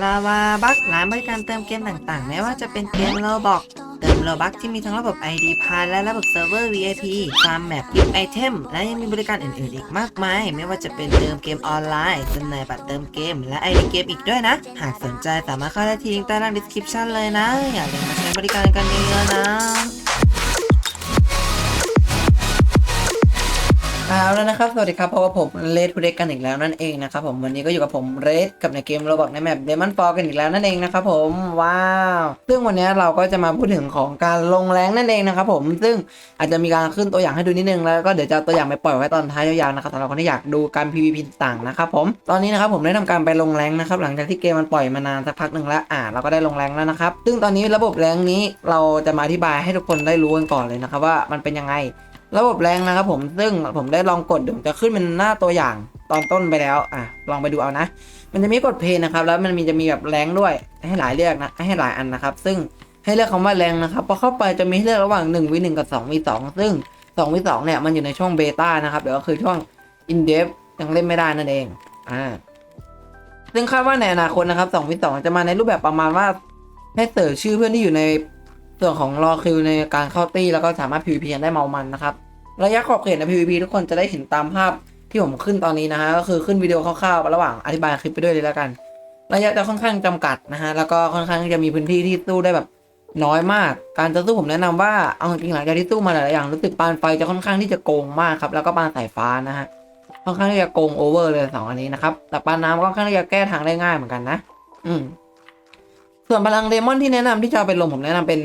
ลาวาบักร้านบริการเติมเกมต่างๆ ไม่ว่าจะเป็นเกมโลบอกเติมโลบักที่มีทั้งระบบ ID พาและระบบเซิร์ฟเวอร์ VIP ฟาร์มแมปกิฟต์ไอเทม และยังมีบริการอื่นๆ อีกมากมาย ไม่ว่าจะเป็นเติมเกมออนไลน์จำหน่ายบัตรเติมเกม และ ID เกมอีกด้วยนะ หากสนใจสามารถเข้าได้ที่ลิงก์ใต้ล่าง description เลยนะ อย่าลืมมาใช้บริการกันเยอะๆนะ เอาแล้วนะครับ สวัสดีครับพบกับผมเลดทูเด็กกันอีกแล้วนั่นเองนะครับผมวันนี้ก็อยู่กับผมเรดกับในเกมโรบอกในแมปเดมอนฟอกันอีกแล้วนั่นเองนะครับผมว้าวซึ่งวันนี้เราก็จะมาพูดถึงของการลงแรงนั่นเองนะครับผมซึ่งอาจจะมีการขึ้นตัวอย่างให้ดูนิดนึงแล้วก็เดี๋ยวจะตัวอย่างไปปล่อยไว้ตอนท้ายยาวๆนะครับสำหรับคนที่อยากดูการ PVP ต่างนะครับผมตอนนี้นะครับผมได้ทำการไปลงแรงนะครับหลังจากที่เกมมันปล่อยมานานสักพักหนึ่งแล้วอ่าเราก็ได้ลงแรงแล้วนะครับซึ่งตอนนี้ระบบแรงนี้เราจะมาอธิบายให้ทุกคนได้รู้กันก่อนเลยนะครับว่ามันเป็นยังไง ระบบแรงนะครับผมซึ่งผมได้ลองกดเดี๋ยวจะขึ้นเป็นหน้าตัวอย่างตอนต้นไปแล้วอะลองไปดูเอานะ มันจะมีกดเพลย์นะครับ แล้วมันมีจะมีแบบแรงด้วยให้หลายเลือกนะให้หลายอันนะครับ ซึ่งให้เลือกคำว่าแรงนะครับพอเข้าไปจะมีให้เลือกระหว่าง1 v 1กับ2 v 2ซึ่ง2 v 2เนี่ยมันอยู่ในช่วงเบต้านะครับเดี๋ยวก็คือช่วง in depth ยังเล่นไม่ได้นั่นเองอ่าซึ่งคาดว่าในอนาคตนะครับ2 v 2จะมาในรูปแบบประมาณว่าให้เสิร์ชชื่อเพื่อนที่อยู่ใน ส่วนของรอคิวในการเข้าตี้แล้วก็สามารถ PVP กันได้เมามันนะครับระยะขอบเขตใน PVP ทุกคนจะได้เห็นตามภาพที่ผมขึ้นตอนนี้นะฮะก็คือขึ้นวิดีโอคร่าวๆระหว่างอธิบายคลิปไปด้วยเลยแล้วกัน ระยะจะค่อนข้างจำกัดนะฮะแล้วก็ค่อนข้างจะมีพื้นที่ที่สู้ได้แบบน้อยมาก การจะสู้ผมแนะนำว่าเอาจริงๆหลังจากที่สู้มาหลายๆอย่างรู้สึกปานไฟจะค่อนข้างที่จะโกงมากครับแล้วก็ปานสายฟ้านะฮะค่อนข้างที่จะโกงโอเวอร์เลยสองอันนี้นะครับแต่ปานน้ำก็ค่อนข้างที่จะแก้ทางได้ง่ายเหมือนกันนะ อืมส่วนพลังเดมอนที่แนะนำที่จะเอาไปลงผมแนะนำเป็น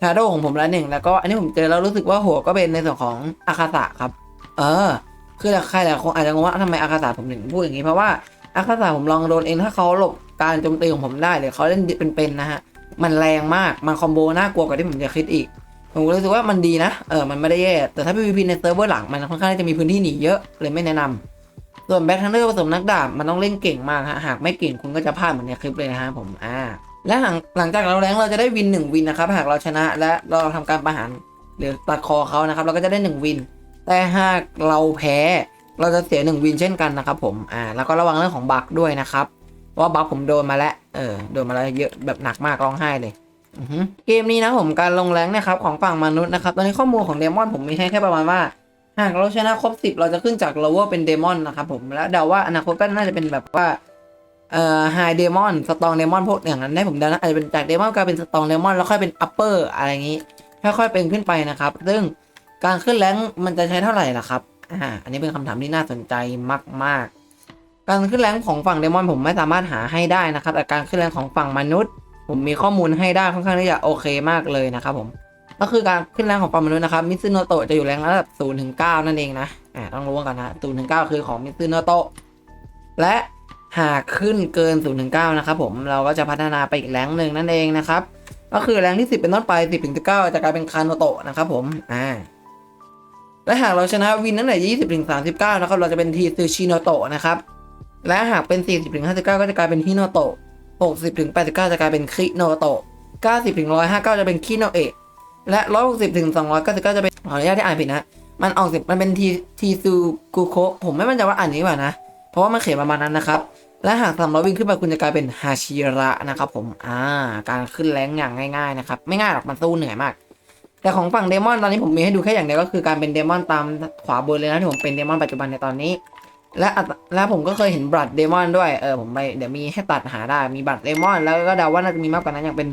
ชาโดของผมละหนึ่งแล้วก็อันนี้ผมเจอแล้วรู้สึกว่าหัวก็เป็นในส่วนของอาคาสะครับ เออ คือใครหลายคนอาจจะงงว่าทำไมอาคาสะผมถึงพูดอย่างนี้เพราะว่าอาคาสะผมลองโดนเองถ้าเขาหลบการโจมตีของผมได้หรือเขาเล่นเป็นๆนะฮะมันแรงมากมันคอมโบน่ากลัวกว่าที่ผมจะคิดอีก ผมก็รู้สึกว่ามันดีนะเออมันไม่ได้แย่แต่ถ้า PVP ในเซิร์ฟเวอร์หลังมันค่อนข้างที่จะมีพื้นที่หนีเยอะเลยไม่แนะนำส่วนแบ็คทันเดอร์ผสมนักดาบมันต้องเล่นเก่งมากฮะหากไม่เก่งคุณก็จะพลาดเหมือนในคลิปเลยนะฮะผมอ่า และหลังหลังจากเราแรงเราจะได้วิน1วินนะครับหากเราชนะและเราทำการประหารหรือตัดคอเขานะครับ เราก็จะได้1วิน แต่หากเราแพ้เราจะเสีย1วินเช่นกันนะครับผมอ่าแล้วก็ระวังเรื่องของบั๊กด้วยนะครับว่าบั๊กผมโดนมาแล้วเออโดนมาแล้วเยอะแบบหนักมากร้องไห้เลยเกมนี้นะผมการลงแรงนะครับของฝั่งมนุษย์นะครับตอนนี้ข้อมูลของเดมอนผมมีให้แค่ประมาณว่าหากเราชนะครบ 10 เราจะขึ้นจาก lower เป็นเดมอนนะครับผมและเดาว่าอนาคตก็น่าจะเป็นแบบว่า เอ่อไฮเดมอนสตองเดมอนพวกอย่างนั้นได้ผมเดานะอาจจะเป็นจากเดมอนกลายเป็นสตองเดมอนแล้วค่อยเป็นอัปเปอร์อะไรอย่างนี้ค่อยๆเป็นขึ้นไปนะครับ ซึ่งการขึ้นแรงมันจะใช้เท่าไหร่ล่ะครับอ่าอันนี้เป็นคำถามที่น่าสนใจมาก ๆ การขึ้นแรงของฝั่งเดมอนผมไม่สามารถหาให้ได้นะครับแต่การขึ้นแรงของฝั่งมนุษย์ ผมมีข้อมูลให้ได้ค่อนข้างที่จะโอเคมากเลยนะครับผมก็คือการขึ้นแรงของฝั่งมนุษย์นะครับมิซึโนโตะจะอยู่แรงระดับ0ถึง9นั่นเองนะอ่าต้องรู้กันนะ0ถึง9คือของมิซึโนโตะและ หากขึ้นเกิน0ถึง9นะครับผมเราก็จะพัฒนาไปอีกแรงหนึ่งนั่นเองนะครับ ก็คือแรงที่ 10 เป็นต้นไป 10ถึง19จะกลายเป็นคาโนโตะนะครับผมอ่าและหากเราชนะวินตั้งแต่20ถึง39 นะครับ เราจะเป็นทีซูชิโนโตะนะครับ และหากเป็น 40ถึง59 ก็จะกลายเป็นฮิโนโตะ60ถึง89 จะกลายเป็นคิโนโตะ90ถึง159 จะเป็นคิโนเอะและ160ถึง299 จะเป็นขออนุญาตที่อ่านผิดนะมันออกเสียงมันเป็นทีทีซูกุโคผมไม่มั่นใจว่าอ่านนี้ว่านะ เพราะว่ามันเขียนประมาณนั้นนะครับ และหากทำเราวิ่งขึ้นไปคุณจะกลายเป็นฮาชิระนะครับผมอ่าการขึ้นแรงอย่างง่ายๆนะครับไม่ง่ายหรอกมันสู้เหนื่อยมาก แต่ของฝั่งเดมอนตอนนี้ผมมีให้ดูแค่อย่างเดียวก็คือการเป็นเดมอนตามขวาบนเลยนะที่ผมเป็นเดมอนปัจจุบันในตอนนี้ และและผมก็เคยเห็นบัตรเดมอนด้วยเออผมไปเดี๋ยวมีให้ตัดหาได้มีบัตรเดมอนแล้วก็เดาว่าน่าจะมีมากกว่านั้นอย่างเป็น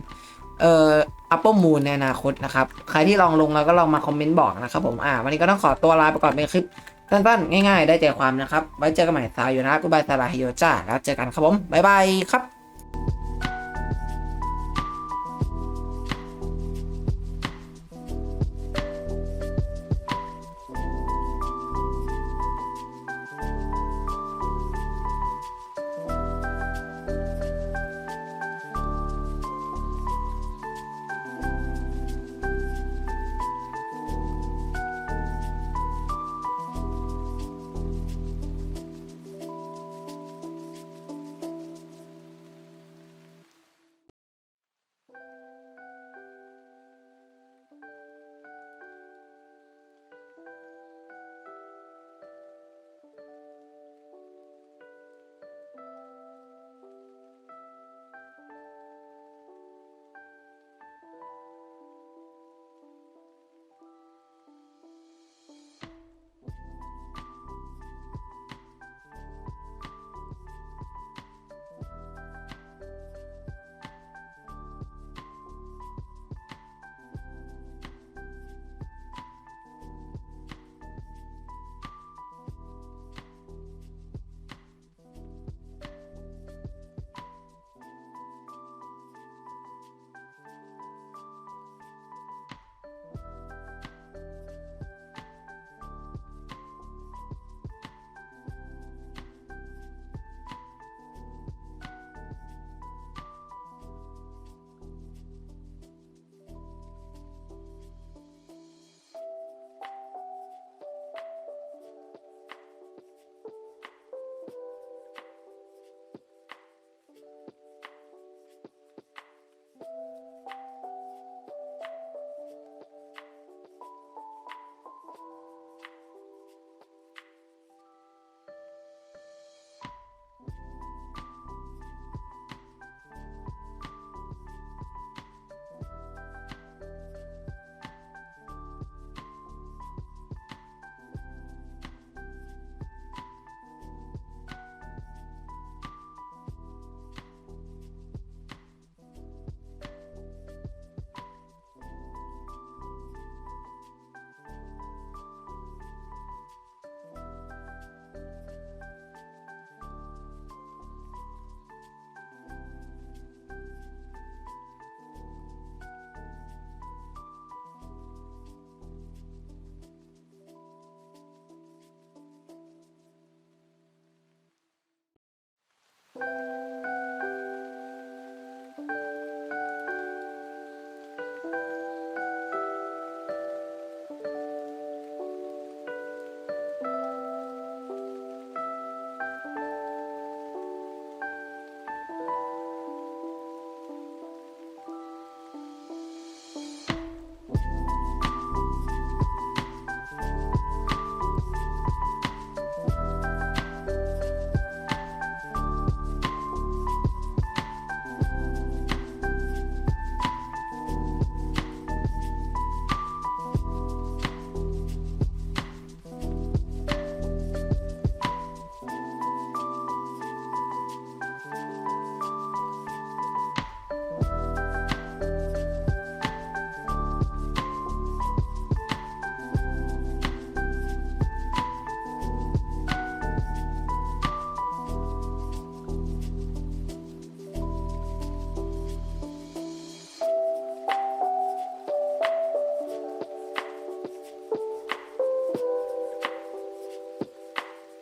เอ่อ Apple Moon ในอนาคตนะครับ ใครที่ลองลงแล้วก็ลองมาคอมเมนต์บอกนะครับผมอ่าวันนี้ก็ต้องขอตัวลาไปก่อนเป็นคลิป สั้นๆง่ายๆ ได้ใจความนะครับ ไว้เจอกันใหม่สายอยู่นะกูบายสลาฮิโยจ้าแล้วเจอกันครับผมบ๊ายบายครับ โ